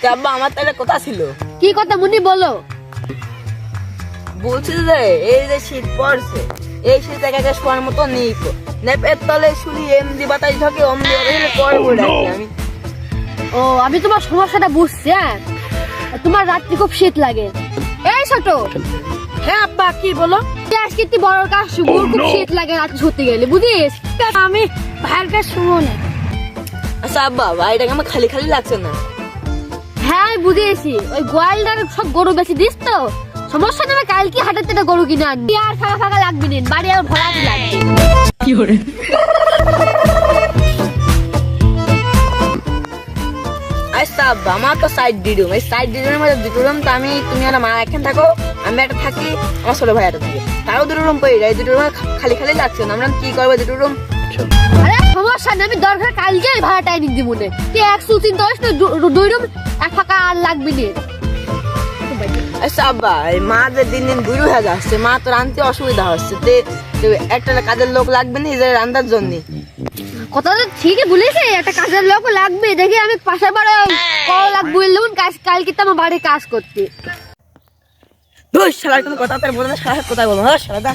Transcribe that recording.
তো আব্বা আমার তো কথা ছিল? কি কথা মুনি বলো। বলছি যে এই যে শীত পড়ছে এই শীত একা একা শোয়ার মতো নেই তো। নেপের তলে শুনি এমনি বাতাস ঢোকে অমনি করব আমি। ও আমি তোমার সমস্যাটা বুঝছি হ্যাঁ? তোমার রাত্রি খুব শীত লাগে। এই ছোট! হ্যাঁ আব্বা কি বলো? আজকে বড় কাজ শুভ খুব শীত লাগে রাত্রি শুতে গেলে বুঝিস? আমি ভাইয়ের কাছে শুনব না। আচ্ছা আব্বা বাড়িটাকে আমার খালি খালি লাগছে না। হ্যাঁ আমি বুঝিয়েছি। ওই গোয়ালদার সব গরু বেশি দিস তো? সমস্যা নেই কালকে হাটের থেকে গরু কিনে আনবি। আর ফাঁকা ফাঁকা লাগবে না বাড়ি আর লাগবে। আচ্ছা আব্বা আমার তো সাইড এই সাইড মধ্যে দুটো রুম তো আমি তুমি আর মা এখানে থাকো আমি একটা থাকি আমার ছোট ভাই একটা থাকে। তারও দুটো রুম পেয়ে যায় দুটো রুম খালি খালি লাগছে না। আমরা কি করব দুটো রুম সমস্যা নেই আমি দরকার কালকে আমি ভাড়াটা এনে দিব মনে তুই চিন্তা করিস না দু- দুই রুম এক ফাঁকা আর লাগবে না। আচ্ছা আব্বা এই মা যে দিন দিন বুড়ো হয়ে যাচ্ছে মা তো রাঁধতে অসুবিধা হচ্ছে। তে একটা কাজের লোক লাগবে না এই রান্নার জন্য। কথা তো ঠিকই বলেছে একটা কাজের লোক লাগবে দেখি আমি পাশের বাড়ি কল লাগবে বললুন কাজ কালকে তো আমার বাড়ি কাজ করতে। ধুস শালার কোনো কথা তার না শালার কথা বলো হ্যাঁ শালা